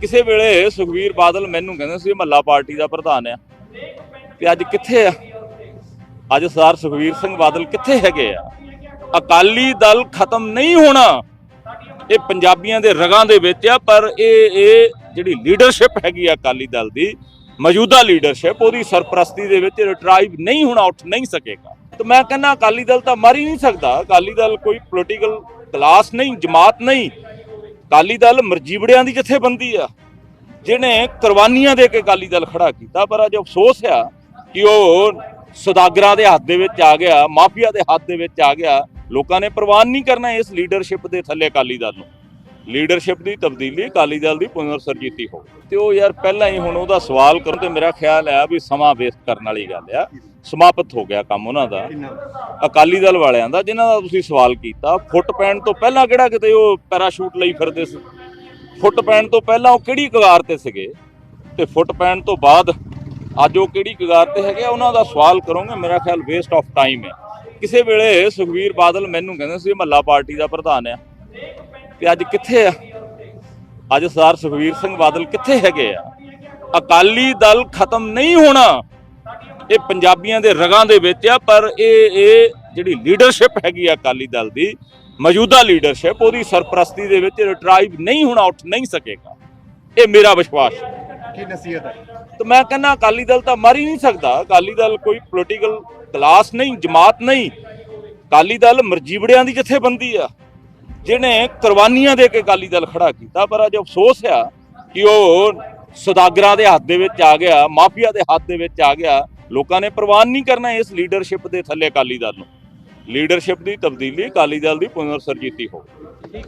ਕਿਸੇ ਵੇਲੇ ਸੁਖਵੀਰ ਬਾਦਲ ਮੈਨੂੰ ਕਹਿੰਦੇ ਸੀ ਮੱਲਾ ਪਾਰਟੀ ਦਾ ਪ੍ਰਧਾਨ ਆ। ਤੇ ਅੱਜ ਕਿੱਥੇ ਆ? ਅੱਜ ਸਰਦਾਰ ਸੁਖਵੀਰ ਸਿੰਘ ਬਾਦਲ ਕਿੱਥੇ ਹੈਗੇ ਆ? ਅਕਾਲੀ ਦਲ ਖਤਮ ਨਹੀਂ ਹੋਣਾ। ਇਹ ਪੰਜਾਬੀਆਂ ਦੇ ਰਗਾਂ ਦੇ ਵਿੱਚ ਆ, ਪਰ ਇਹ ਇਹ ਜਿਹੜੀ ਲੀਡਰਸ਼ਿਪ ਹੈਗੀ ਆ ਅਕਾਲੀ ਦਲ ਦੀ, ਮੌਜੂਦਾ ਲੀਡਰਸ਼ਿਪ ਉਹਦੀ ਸਰਪ੍ਰਸਤੀ ਦੇ ਵਿੱਚ ਰਿਟਰਾਈਵ ਨਹੀਂ ਹੋਣਾ, ਉੱਠ ਨਹੀਂ ਸਕੇਗਾ। ਤੇ ਮੈਂ ਕਹਿੰਦਾ ਅਕਾਲੀ ਦਲ ਤਾਂ ਮਰ ਹੀ ਨਹੀਂ ਸਕਦਾ। ਅਕਾਲੀ ਦਲ ਕੋਈ ਪੋਲੀਟੀਕਲ ਕਲਾਸ ਨਹੀਂ, ਜਮਾਤ ਨਹੀਂ। ਅਕਾਲੀ ਦਲ ਮਰਜੀਵੜਿਆਂ ਦੀ ਜਥੇਬੰਦੀ ਆ, ਜਿਹਨੇ ਕੁਰਬਾਨੀਆਂ ਦੇ ਕੇ ਅਕਾਲੀ ਦਲ ਖੜਾ ਕੀਤਾ, ਪਰ ਅੱਜ ਅਫਸੋਸ ਆ ਕਿ ਉਹ ਸੁਦਾਗਰਾਂ ਦੇ ਹੱਥ ਦੇ ਵਿੱਚ ਆ ਗਿਆ, ਮਾਫੀਆ ਦੇ ਹੱਥ ਦੇ ਵਿੱਚ ਆ ਗਿਆ, ਲੋਕਾਂ ਨੇ ਪ੍ਰਵਾਨ ਨਹੀਂ ਕਰਨਾ ਇਸ ਲੀਡਰਸ਼ਿਪ ਦੇ ਥੱਲੇ ਅਕਾਲੀ ਦਲ ਨੂੰ। ਲੀਡਰਸ਼ਿਪ ਦੀ ਤਬਦੀਲੀ ਅਕਾਲੀ ਦਲ ਦੀ ਪੁਨਰ ਸਰਜੀਤੀ ਹੋ ਤੇ ਉਹ ਯਾਰ ਪਹਿਲਾਂ ਹੀ ਹੁਣ ਉਹਦਾ ਸਵਾਲ ਕਰਨ ਤੇ ਮੇਰਾ ਖਿਆਲ ਆ ਵੀ ਸਮਾਂ ਵੇਸਟ ਕਰਨ ਵਾਲੀ ਗੱਲ ਆ। ਸਮਾਪਤ ਹੋ ਗਿਆ ਕੰਮ ਉਹਨਾਂ ਦਾ। ਅਕਾਲੀ ਦਲ ਵਾਲਿਆਂ ਦਾ ਜਿਨ੍ਹਾਂ ਦਾ ਤੁਸੀਂ ਸਵਾਲ ਕੀਤਾ ਫੁੱਟ ਪੈਣ ਤੋਂ ਪਹਿਲਾਂ ਕਿਹੜਾ ਕਿਤੇ ਉਹ ਪੈਰਾਸ਼ੂਟ ਲਈ ਫਿਰਦੇ ਸੀ? ਫੁੱਟ ਪੈਣ ਤੋਂ ਪਹਿਲਾਂ ਉਹ ਕਿਹੜੀ ਕਗਾਰ ਤੇ ਸੀਗੇ? ਤੇ ਫੁੱਟ ਪੈਣ ਤੋਂ ਬਾਅਦ ਅੱਜ ਉਹ ਕਿਹੜੀ ਕਗਾਰ ਤੇ ਹੈਗੇ ਆ, ਉਹਨਾਂ ਦਾ ਸਵਾਲ ਕਰੋਗੇ। ਮੇਰਾ ਖਿਆਲ ਵੇਸਟ ਆਫ ਟਾਈਮ ਹੈ। ਕਿਸੇ ਵੇਲੇ ਸੁਖਵੀਰ ਬਾਦਲ ਮੈਨੂੰ ਕਹਿੰਦੇ ਸੀ ਮੱਲਾ ਪਾਰਟੀ ਦਾ ਪ੍ਰਧਾਨ ਆ। ਤੇ ਅੱਜ ਕਿੱਥੇ ਆ? ਅੱਜ ਸਰਦਾਰ ਸੁਖਵੀਰ ਸਿੰਘ ਬਾਦਲ ਕਿੱਥੇ ਹੈਗੇ ਆ? ਅਕਾਲੀ ਦਲ ਖਤਮ ਨਹੀਂ ਹੋਣਾ। ਇਹ ਪੰਜਾਬੀਆਂ ਦੇ ਰਗਾਂ ਦੇ ਵਿੱਚ ਆ ਪਰ ਇਹ ਇਹ ਜਿਹੜੀ ਲੀਡਰਸ਼ਿਪ ਹੈਗੀ ਆ ਅਕਾਲੀ ਦਲ ਦੀ ਮੌਜੂਦਾ ਲੀਡਰਸ਼ਿਪ ਉਹਦੀ ਸਰਪ੍ਰਸਤੀ ਦੇ ਵਿੱਚ ਰਿਟਰਾਈਵ ਨਹੀਂ ਹੋਣਾ ਉੱਠ ਨਹੀਂ ਸਕੇਗਾ। ਇਹ ਮੇਰਾ ਵਿਸ਼ਵਾਸ ਕੀ ਨਸੀਹਤ ਹੈ? ਤੇ ਮੈਂ ਕਹਿੰਦਾ ਅਕਾਲੀ ਦਲ ਤਾਂ ਮਰ ਹੀ ਨਹੀਂ ਸਕਦਾ। ਅਕਾਲੀ ਦਲ ਕੋਈ ਪੋਲੀਟੀਕਲ ਕਲਾਸ ਨਹੀਂ ਜਮਾਤ ਨਹੀਂ। ਅਕਾਲੀ ਦਲ ਮਰਜੀਵੜਿਆਂ ਦੀ ਜਥੇਬੰਦੀ ਆ। ਜਿਹਨੇ ਕੁਰਬਾਨੀਆਂ ਦੇ ਕੇ ਅਕਾਲੀ ਦਲ ਖੜਾ ਕੀਤਾ, ਪਰ ਅੱਜ ਅਫਸੋਸ ਆ ਕਿ ਉਹ ਸੁਦਾਗਰਾਂ ਦੇ ਹੱਥ ਦੇ ਵਿੱਚ ਆ ਗਿਆ, ਮਾਫੀਆ ਦੇ ਹੱਥ ਦੇ ਵਿੱਚ ਆ ਗਿਆ। ਲੋਕਾਂ ਨੇ ਪ੍ਰਵਾਨ ਨਹੀਂ ਕਰਨਾ ਇਸ ਲੀਡਰਸ਼ਿਪ ਦੇ ਥੱਲੇ ਅਕਾਲੀ ਦਲ ਨੂੰ। ਲੀਡਰਸ਼ਿਪ ਦੀ ਤਬਦੀਲੀ ਅਕਾਲੀ ਦਲ ਦੀ ਪੁਨਰ ਸਰਜੀਤੀ ਹੋ